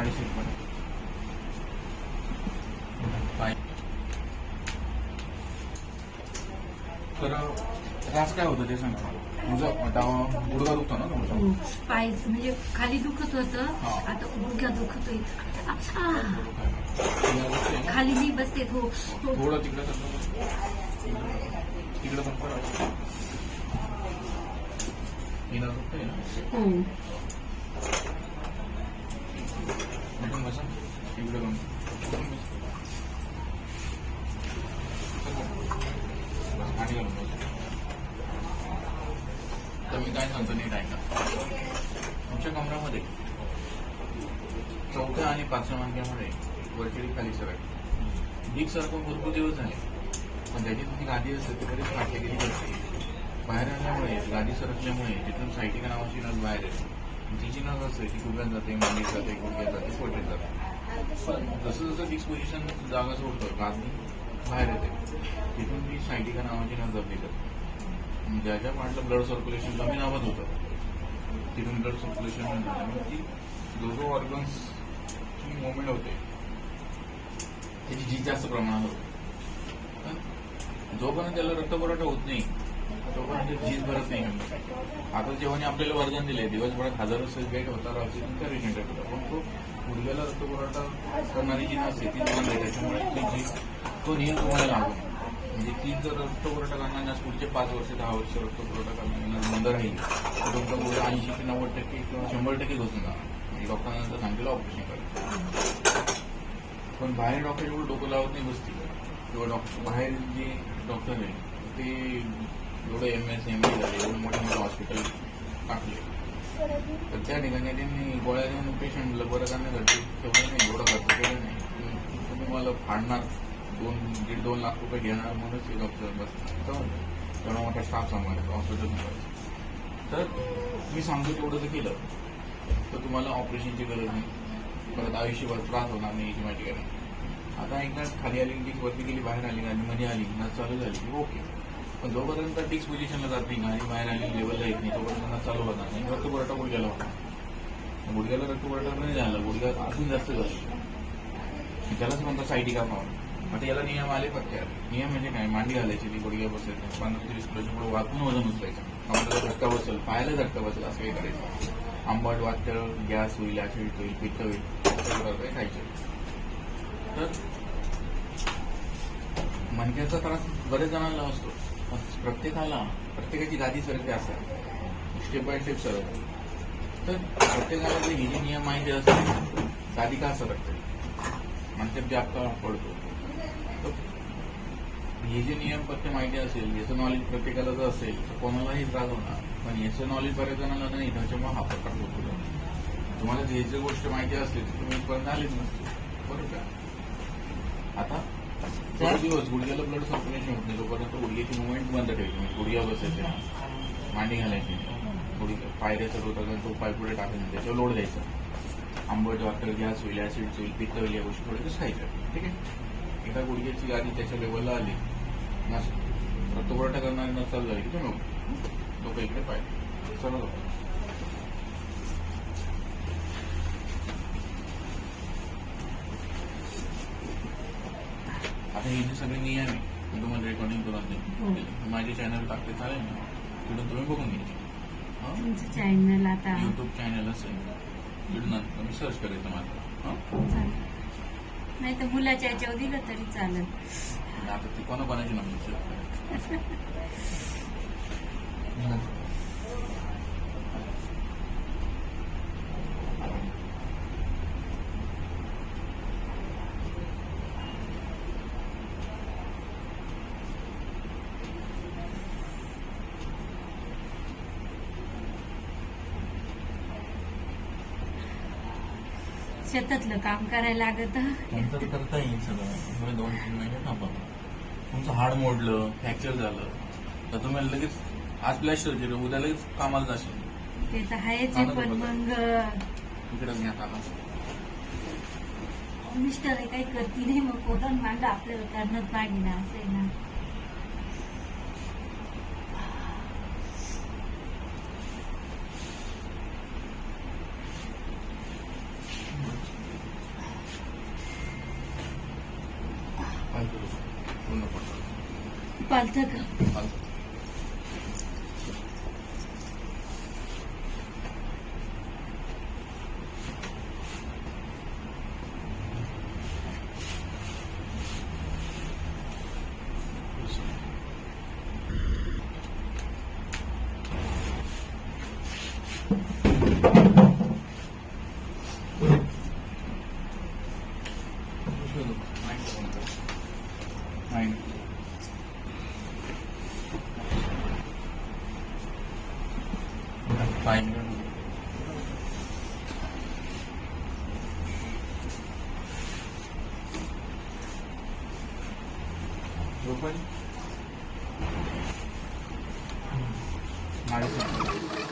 अडीचशे रुपये पाय तर त्रास काय होतं ते सांगा मला तुझं डावा गुडघा दुखतो ना तुमचा पायच म्हणजे खाली दुखत होतं हा. आता गुडघ्या दुखतंय ना? खाली मी बसते हो हो. थोडं तिकडे. तिकडे पण करा. हिला दुखतंय ना हो उठून बसा तिकडे जाऊन उठून बस. बस, खाली घालून बस. तर मी काय सांगतो नीट ऐका तुमच्या कमरामध्ये चौथ्या आणि पाचव्या मानक्यामध्ये वरचेरी खाली सरक डीक सारखं भरपूर दिवस झाले पण त्याची तुम्ही गादी असते ती बरीच फाटली गेली असते बाहेर आल्यामुळे गादी सरकल्यामुळे तिथून सायटिका नावाची नस बाहेर येते तिची नस असते ती गुडघ्यात जाते मांडीत जाते गुडघ्यात जाते पोटेत जाते जसं जसं डिस्क पोझिशन जागा सोडतो गादी बाहेर येते तिथून मी सायटिका नावाची नजर दबली ज्या ज्या पार्टला ब्लड सर्क्युलेशन कमी नावात होतं तिथून ब्लड सर्क्युलेशन ती जो जो ऑर्गन्सची मुवमेंट होते. त्याची जी जास्त प्रमाणात होते. जोपर्यंत त्याला रक्तपुरवठा होत नाही म्हणजे तोपर्यंत झीज भरत नाही आता जेव्हा आपल्याला वरदान दिले दिवसभरात हजारो सेट होता ऑक्सिजन तर रिजनरेट होता पण तो गुडघ्याला रक्तपुरवठा करणारी जी नसते ती बंद आहे. त्याच्यामुळे ती तो नियम तुम्हाला लागू म्हणजे ती जर रक्तपुरवठा करणार नस पुढचे पाच वर्ष दहा वर्ष रक्तपुरवठा पुरवठा करणार बंद राहील. तर तुमचा मुलगा ऐंशी ते नव्वद टक्के किंवा शंभर टक्के घुसून जाणार म्हणजे डॉक्टरांना जर सांगितलं ऑपरेशन करायचं पण बाहेर डॉक्टर एवढं डोकं लावत नाही बसतील किंवा डॉक्टर बाहेर जे डॉक्टर आहे ते एवढं एम एस एम झाले एवढं मोठं मोठं हॉस्पिटल टाकले. तर त्या ठिकाणी त्यांनी गोळ्या देऊन पेशंटला बरं करण्यासाठी ठेवलं नाही एवढं खर्च केलं नाही. तुम्ही- मला फाडणार दोन दीड दोन लाख रुपये घेणार म्हणूनच हे डॉक्टर बस तेवढा मोठा स्टाफ सांभाळायचा हॉस्पिटल तर मी सांगतो तेवढं जर केलं. तर तुम्हाला ऑपरेशनची गरज नाही. परत आयुष्यभर त्रास होणार नाही किंवा ठिकाणी आता एकदा खाली आली डिस्क वरती गेली बाहेर आली आणि मध्ये आली नस चालू झाली ओके. पण जोपर्यंत डिस्क पोझिशनला जात नाही आणि बाहेर आणि लेवलला येत नाही तोपर्यंत त्यांना चालू होणार नाही. रक्तपुरवठा गुडघ्याला होता गुडघ्याला रक्तपुरवठा नाही झाला गुडघ्या अजून जास्त झालं. त्यालाच म्हणतो सायटिका प्रॉब्लेम आता याला नियम आले पत्त्यात नियम म्हणजे काय? मांडी घालायची ती गुडघ्या बसायची पंधरा ते वीस किलोच्या पुढे वाकून वजन उचलायचं. कमरेला धक्का बसेल पायाला धक्का बसेल असं काही करायचं आंबट वाटतं गॅस होईल ऍसिड होईल पित्त होईल असं प्रकारे खायचं. तर मणक्याचा त्रास बरेच जणांना असतो. प्रत्येकाला प्रत्येकाची गादी सरकते असतात स्टेप बाय स्टेप सरकते. तर प्रत्येकाला जे हे जे नियम माहिती असतील गादी का सरकते? मणक्यात जे आपला पडतो तर हे जे नियम प्रत्येक माहिती असेल याचं नॉलेज प्रत्येकाला जर असेल तर कोणालाही त्रास होणार. पण याचं नॉलेज बऱ्याच जणांना नाही त्याच्यामुळे हा प्रकार होतो. तुम्हाला जे जे गोष्ट माहिती असली तर तुम्ही इथपर्यंत आलेच नसते. बरोबर? का आता दिवस गुडघ्याला ब्लड सर्क्युलेशन होत नाही. तोपर्यंत गुडघ्याची मुवमेंट बंद ठेवायची म्हणजे गुडघ्या बसायचे मांडी घालायची गुडघ्या पायऱ्या चढ होतात तो पाय पुढे टाकायचा त्याच्यावर लोड द्यायचा. आंबट वाटर गॅस होईल ऍसिड होईल पित्त होईल या गोष्टी थोडं खायचं ठीक आहे? एका गुडघ्याची गादी त्याच्या लेवलला आली. नस रक्तपुरवठा करणारी नसाल झाली. की तुम्ही काही इकडे पाय. चला आता हे जे सगळे नियम आहे मी तुम्हाला रेकॉर्डिंग करून हो. देईन माझे चॅनल टाकते चालेल ना? तिथून तुम्ही बघून घ्यायचे हं? तुमचं चॅनल आता. युट्यूब चॅनल असेल. तिथून तुम्ही सर्च करायचं माझं हं? नाही तर मुलाच्या याच्यावर दिलं तरी चालेल. आता ती कोणाकोणाची नंबर शेतातलं काम करायला लागत नंतर करता येईल सगळं. तुम्ही दोन तीन महिने थांबा तुमचं हाड मोडलं फ्रॅक्चर झालं तर तुम्हाला लगेच आज प्लॅस्टर केलं उद्या लगेच कामाला जाशील. ते तर आहेच आहे, पण मग इकडे मी आता आला. मिस्टर हे काही करती नाही मग कोण मांड आपल्याला करणंच पाहिजे ना असं आहे ना. पालतं का चालतं. Nine. Fine. Open. Nice.